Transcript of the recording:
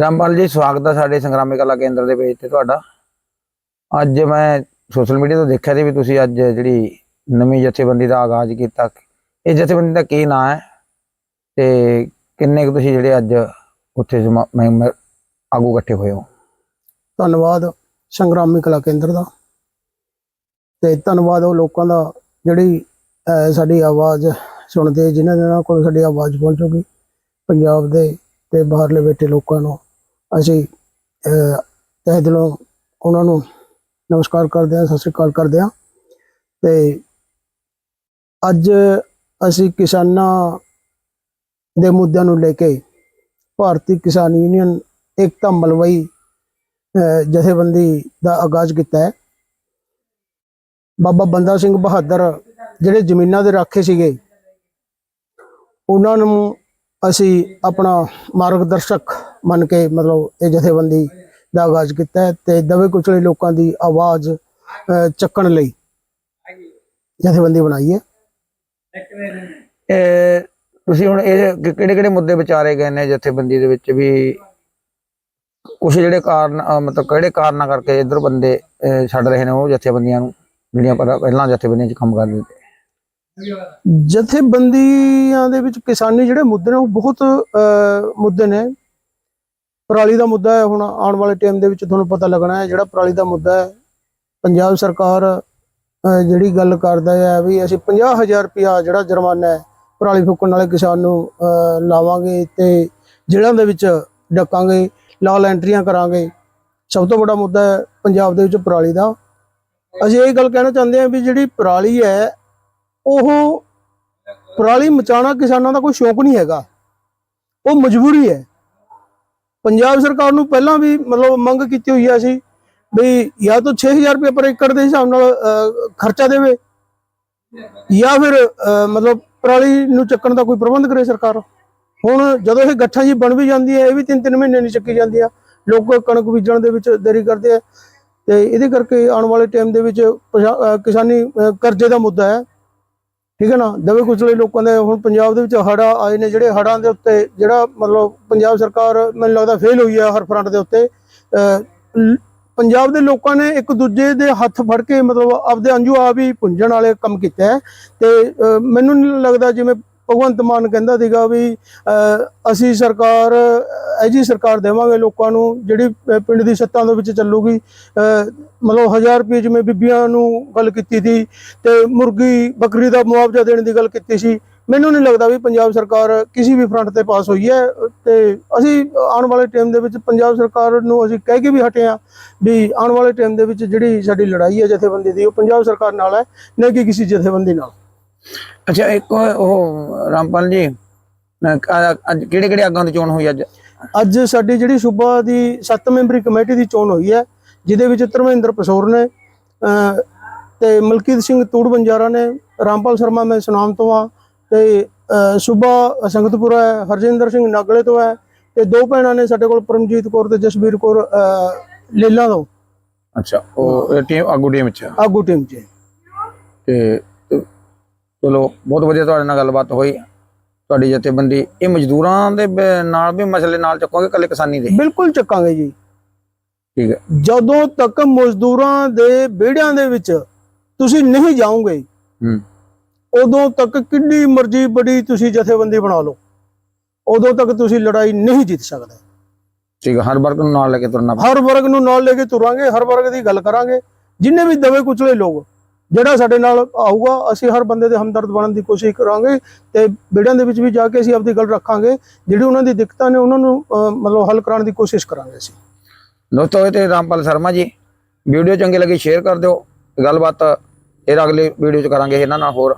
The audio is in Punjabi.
ਰਾਮਪਾਲ ਜੀ, ਸਵਾਗਤ ਹੈ ਸਾਡੇ ਸੰਗਰਾਮੀ ਕਲਾ ਕੇਂਦਰ ਦੇ ਪੇਜ ਤੇ ਤੁਹਾਡਾ। ਅੱਜ ਮੈਂ ਸੋਸ਼ਲ ਮੀਡੀਆ ਤੋਂ ਦੇਖਿਆ ਸੀ ਵੀ ਤੁਸੀਂ ਅੱਜ ਜਿਹੜੀ ਨਵੀਂ ਜਥੇਬੰਦੀ ਦਾ ਆਗਾਜ਼ ਕੀਤਾ। ਇਹ ਜਥੇਬੰਦੀ ਦਾ ਕੀ ਨਾਂ ਹੈ? ਤੇ ਕਿੰਨੇ ਕੁ ਤੁਸੀਂ ਜਿਹੜੇ ਅੱਜ ਉੱਥੇ ਸਮਾ- ਮੈਂਬਰ ਆਗੂ ਇਕੱਠੇ ਹੋਏ ਹੋ? ਧੰਨਵਾਦ ਸੰਗਰਾਮੀ ਕਲਾ ਕੇਂਦਰ ਦਾ। ਤੇ ਧੰਨਵਾਦ ਉਹ ਲੋਕਾਂ ਦਾ ਜਿਹੜੀ ਸਾਡੀ ਆਵਾਜ਼ ਸੁਣਦੇ, ਜਿਨ੍ਹਾਂ ਦੇ ਨਾਲ ਕੋਲ ਸਾਡੀ ਆਵਾਜ਼ ਪਹੁੰਚੂਗੀ ਪੰਜਾਬ ਦੇ ਤੇ ਬਾਹਰਲੇ ਬੈਠੇ ਲੋਕਾਂ ਨੂੰ। ਅਸੀਂ ਤਹਿ ਦਿਲੋਂ ਉਹਨਾਂ ਨੂੰ ਨਮਸਕਾਰ ਕਰਦੇ ਹਾਂ, ਸਤਿ ਸ੍ਰੀ ਅਕਾਲ ਕਰਦੇ ਹਾਂ। ਤੇ ਅੱਜ ਅਸੀਂ ਕਿਸਾਨਾਂ ਦੇ ਮੁੱਦਿਆਂ ਨੂੰ ਲੈ ਕੇ ਭਾਰਤੀ ਕਿਸਾਨ ਯੂਨੀਅਨ ਏਕਤਾ ਮਲਵਈ ਜਥੇਬੰਦੀ ਦਾ ਆਗਾਜ਼ ਕੀਤਾ ਹੈ। ਬਾਬਾ ਬੰਦਾ ਸਿੰਘ ਬਹਾਦਰ ਜਿਹੜੇ ਜ਼ਮੀਨਾਂ ਦੇ ਰਾਖੇ ਸੀਗੇ, ਉਹਨਾਂ ਨੂੰ ਅਸੀਂ ਆਪਣਾ ਮਾਰਗਦਰਸ਼ਕ ਮੰਨ ਕੇ ਮਤਲਬ ਇਹ ਜਥੇਬੰਦੀ ਦਾ ਆਗਾਜ਼ ਕੀਤਾ ਹੈ ਤੇ ਦਵੇ ਕੁਚਲੇ ਲੋਕਾਂ ਦੀ ਆਵਾਜ਼ ਚੱਕਣ ਲਈ ਜਥੇਬੰਦੀ ਬਣਾਈ ਹੈ। ਤੁਸੀਂ ਹੁਣ ਇਹ ਕਿਹੜੇ ਕਿਹੜੇ ਮੁੱਦੇ ਵਿਚਾਰੇ ਗਏ ਨੇ ਜਥੇਬੰਦੀ ਦੇ ਵਿੱਚ ਵੀ ਕੁਝ ਜਿਹੜੇ ਕਾਰਨ ਮਤਲਬ ਕਿਹੜੇ ਕਾਰਨਾਂ ਕਰਕੇ ਇਧਰ ਬੰਦੇ ਛੱਡ ਰਹੇ ਨੇ ਉਹ ਜਥੇਬੰਦੀਆਂ ਨੂੰ ਜਿਹੜੀਆਂ ਪਹਿਲਾਂ- ਜਥੇਬੰਦੀਆਂ 'ਚ ਕੰਮ ਕਰਦੇ ਸੀ? ਜਥੇਬੰਦੀਆਂ ਦੇ ਵਿੱਚ ਕਿਸਾਨੀ ਜਿਹੜੇ ਮੁੱਦੇ ਨੇ ਉਹ ਬਹੁਤ ਮੁੱਦੇ ਨੇ। ਪਰਾਲੀ ਦਾ ਮੁੱਦਾ ਹੈ, ਹੁਣ ਆਉਣ ਵਾਲੇ ਟਾਈਮ ਦੇ ਵਿੱਚ ਤੁਹਾਨੂੰ ਪਤਾ ਲੱਗਣਾ ਹੈ, ਜਿਹੜਾ ਪਰਾਲੀ ਦਾ ਮੁੱਦਾ ਹੈ, ਪੰਜਾਬ ਸਰਕਾਰ ਜਿਹੜੀ ਗੱਲ ਕਰਦਾ ਹੈ ਵੀ ਅਸੀਂ 50000 ਰੁਪਇਆ ਜਿਹੜਾ ਜੁਰਮਾਨਾ ਹੈ, ਪਰਾਲੀ ਫੂਕਣ ਵਾਲੇ ਕਿਸਾਨ ਨੂੰ ਲਾਵਾਂਗੇ ਤੇ ਜੇਲ੍ਹਾਂ ਦੇ ਵਿੱਚ ਡੱਕਾਂਗੇ, ਲਾਲ ਐਂਟਰੀਆਂ ਕਰਾਂਗੇ। ਸਭ ਤੋਂ ਵੱਡਾ ਮੁੱਦਾ ਹੈ ਪੰਜਾਬ ਦੇ ਵਿੱਚ ਪਰਾਲੀ ਦਾ। ਅਸੀਂ ਇਹ ਗੱਲ ਕਹਿਣਾ ਚਾਹੁੰਦੇ ਹਾਂ ਵੀ ਜਿਹੜੀ ਪਰਾਲੀ ਹੈ, ਉਹ ਪਰਾਲੀ ਮਚਾਣਾ ਕਿਸਾਨਾਂ ਦਾ ਕੋਈ ਸ਼ੌਕ ਨਹੀਂ ਹੈਗਾ। ਉਹ ਮਜਬੂਰੀ ਹੈ। ਪੰਜਾਬ ਸਰਕਾਰ ਨੂੰ ਪਹਿਲਾਂ ਵੀ ਮਤਲਬ ਮੰਗ ਕੀਤੀ ਹੋਈ ਹੈ ਸੀ ਵੀ ਜਾਂ ਤਾਂ 6000 ਰੁਪਏ ਪਰ ਏਕੜ ਦੇ ਹਿਸਾਬ ਨਾਲ ਖਰਚਾ ਦੇਵੇ ਜਾਂ ਫਿਰ ਮਤਲਬ ਪਰਾਲੀ ਨੂੰ ਚੱਕਣ ਦਾ ਕੋਈ ਪ੍ਰਬੰਧ ਕਰੇ ਸਰਕਾਰ। ਹੁਣ ਜਦੋਂ ਇਹ ਗੱਠਾਂ ਜੀ ਬਣ ਵੀ ਜਾਂਦੀ ਹੈ ਇਹ ਵੀ ਤਿੰਨ ਤਿੰਨ ਮਹੀਨੇ ਨਹੀਂ ਚੱਕੀ ਜਾਂਦੀ ਆ ਲੋਕ ਕਣਕ ਬੀਜਣ ਦੇ ਵਿੱਚ ਦੇਰੀ ਕਰਦੇ ਆ। ਤੇ ਇਹਦੇ ਕਰਕੇ ਆਉਣ ਵਾਲੇ ਟਾਈਮ ਦੇ ਵਿੱਚ ਕਿਸਾਨੀ ਕਰਜ਼ੇ ਦਾ ਮੁੱਦਾ ਹੈ। ਠੀਕ ਹੈ ਨਾ? ਦਵੇ ਕੁਚਲੇ ਲੋਕਾਂ ਦੇ ਹੁਣ ਪੰਜਾਬ ਦੇ ਵਿੱਚ ਹੜਾ ਆਏ ਨੇ, ਜਿਹੜੇ ਹੜਾਂ ਦੇ ਉੱਤੇ ਜਿਹੜਾ ਮਤਲਬ ਪੰਜਾਬ ਸਰਕਾਰ ਮੈਨੂੰ ਲੱਗਦਾ ਫੇਲ ਹੋਈ ਹੈ ਹਰ ਫਰੰਟ ਦੇ ਉੱਤੇ। ਪੰਜਾਬ ਦੇ ਲੋਕਾਂ ਨੇ ਇੱਕ ਦੂਜੇ ਦੇ ਹੱਥ ਫੜ ਕੇ ਮਤਲਬ ਆਪਦੇ ਅੰਜੂ ਆਪ ਹੀ ਪੁੰਝਣ ਵਾਲੇ ਕੰਮ ਕੀਤਾ ਹੈ। ਤੇ ਮੈਨੂੰ ਲੱਗਦਾ ਜਿਵੇਂ ਭਗਵੰਤ ਮਾਨ ਕਹਿੰਦਾ ਸੀਗਾ ਵੀ ਅਸੀਂ ਸਰਕਾਰ ਅਹ, ਜੀ ਸਰਕਾਰ ਦੇਵਾਂਗੇ ਲੋਕਾਂ ਨੂੰ ਜਿਹੜੀ ਪਿੰਡ ਦੀ ਛੱਤਾਂ ਦੇ ਵਿੱਚ ਚੱਲੂਗੀ ਮਤਲਬ 1000 ਰੁਪਏ ਜਿਵੇਂ ਬੀਬੀਆਂ ਨੂੰ ਗੱਲ ਕੀਤੀ ਸੀ ਤੇ ਮੁਰਗੀ ਬੱਕਰੀ ਦਾ ਮੁਆਵਜ਼ਾ ਦੇਣ ਦੀ ਗੱਲ ਕੀਤੀ ਸੀ। ਮੈਨੂੰ ਨਹੀਂ ਲੱਗਦਾ ਵੀ ਪੰਜਾਬ ਸਰਕਾਰ ਕਿਸੇ ਵੀ ਫਰੰਟ ਤੇ ਪਾਸ ਹੋਈ ਹੈ ਤੇ ਅਸੀਂ ਆਉਣ ਵਾਲੇ ਟਾਈਮ ਦੇ ਵਿੱਚ ਪੰਜਾਬ ਸਰਕਾਰ ਨੂੰ ਅਸੀਂ ਕਹਿ ਕੇ ਵੀ ਹਟੇ ਹਾਂ ਵੀ ਆਉਣ ਵਾਲੇ ਟਾਈਮ ਦੇ ਵਿੱਚ ਜਿਹੜੀ ਸਾਡੀ ਲੜਾਈ ਹੈ ਜਥੇਬੰਦੀ ਦੀ ਉਹ ਪੰਜਾਬ ਸਰਕਾਰ ਨਾਲ ਹੈ ਨਾ ਕਿ ਕਿਸੇ ਜਥੇਬੰਦੀ ਨਾਲ। ਅੱਛਾ ਇੱਕ ਉਹ ਰਾਮਪਾਲ ਜੀ ਅੱਜ ਕਿਹੜੇ ਕਿਹੜੇ ਆਗਾਂ ਦੀ ਚੋਣ ਹੋਈ ਅੱਜ? ਅੱਜ ਸਾਡੀ ਜਿਹੜੀ ਸੂਬਾ ਦੀ 7 ਮੈਂਬਰੀ ਕਮੇਟੀ ਦੀ ਚੋਣ ਹੋਈ ਹੈ ਜਿਹਦੇ ਵਿੱਚ ਧਰਮਿੰਦਰ ਪਸੌਰ ਨੇ ਤੇ ਮਲਕੀਤ ਸਿੰਘ ਤੂੜ ਬੰਜਾਰਾ ਨੇ ਰਾਮਪਾਲ ਸ਼ਰਮਾ ਮੈਂ ਸੁਨਾਮ ਤੋਂ ਆ ਤੇ ਸੂਬਾ ਸੰਗਤਪੁਰਾ ਹੈ ਹਰਜਿੰਦਰ ਸਿੰਘ ਨਾਗਲੇ ਤੋਂ ਹੈ ਤੇ ਦੋ ਭੈਣਾਂ ਨੇ ਸਾਡੇ ਕੋਲ ਪਰਮਜੀਤ ਕੌਰ ਤੇ ਜਸਵੀਰ ਕੌਰ ਲੇਲਾ ਤੋਂ। ਅੱਛਾ ਉਹ ਟੀਮ ਆਗੂ ਟੀਮ ਚ ਆਗੂ ਟੀਮ 'ਚ ਤੇ ਚਲੋ ਬਹੁਤ ਵਧੀਆ ਤੁਹਾਡੇ ਨਾਲ ਗੱਲਬਾਤ ਹੋਈ। ਤੁਹਾਡੀ ਜਥੇਬੰਦੀ ਇਹ ਮਜ਼ਦੂਰਾਂ ਦੇ ਨਾਲ ਵੀ ਮਸਲੇ ਨਾਲ ਚੱਕੋਗੇ ਕੱਲੇ ਕਿਸਾਨੀ ਦੇ? ਬਿਲਕੁਲ ਚੱਕਾਂਗੇ ਜੀ। ਠੀਕ ਹੈ। ਜਦੋਂ ਤੱਕ ਮਜ਼ਦੂਰਾਂ ਦੇ ਵਿਹੜਿਆਂ ਦੇ ਵਿੱਚ ਤੁਸੀਂ ਨਹੀਂ ਜਾਓਗੇ ਹੂੰ। ਉਦੋਂ ਤੱਕ ਕਿੰਨੀ ਮਰਜ਼ੀ ਬੜੀ ਤੁਸੀਂ ਜਥੇਬੰਦੀ ਬਣਾ ਲਓ। ਉਦੋਂ ਤੱਕ ਤੁਸੀਂ ਲੜਾਈ ਨਹੀਂ ਜਿੱਤ ਸਕਦੇ। ਠੀਕ ਹੈ ਹਰ ਵਰਗ ਨੂੰ ਨਾਲ ਲੈ ਕੇ ਤੁਰਨਾ ਹਰ ਵਰਗ ਨੂੰ ਨਾਲ ਲੈ ਕੇ ਤੁਰਾਂਗੇ ਹਰ ਵਰਗ ਦੀ ਗੱਲ ਕਰਾਂਗੇ। ਜਿੰਨੇ ਵੀ ਦਵੇ ਕੁਚਲੇ ਲੋਕ ਜਿਹੜਾ ਸਾਡੇ ਨਾਲ ਆਊਗਾ, ਅਸੀਂ ਹਰ ਬੰਦੇ ਦੇ ਹਮਦਰਦ ਬਣਨ ਦੀ ਕੋਸ਼ਿਸ਼ ਕਰਾਂਗੇ ਤੇ ਵਿੜਿਆਂ ਦੇ ਵਿੱਚ ਵੀ ਜਾ ਕੇ ਅਸੀਂ ਆਪਦੀ ਗੱਲ ਰੱਖਾਂਗੇ। ਜਿਹੜੀ ਉਹਨਾਂ ਦੀ ਦਿੱਕਤਾਂ ਨੇ, ਉਹਨਾਂ ਨੂੰ ਮਤਲਬ ਹੱਲ ਕਰਾਉਣ ਦੀ ਕੋਸ਼ਿਸ਼ ਕਰਾਂਗੇ ਅਸੀਂ। ਦੋਸਤੋ, ਇਹ ਤੇ ਰਾਮਪਾਲ ਸ਼ਰਮਾ ਜੀ। ਵੀਡੀਓ ਚੰਗੀ ਲੱਗੀ, ਸ਼ੇਅਰ ਕਰ ਦਿਓ। ਗੱਲਬਾਤ ਫਿਰ ਅਗਲੇ ਵੀਡੀਓ ਚ ਕਰਾਂਗੇ, ਇਹਨਾਂ ਨਾਲ ਹੋਰ।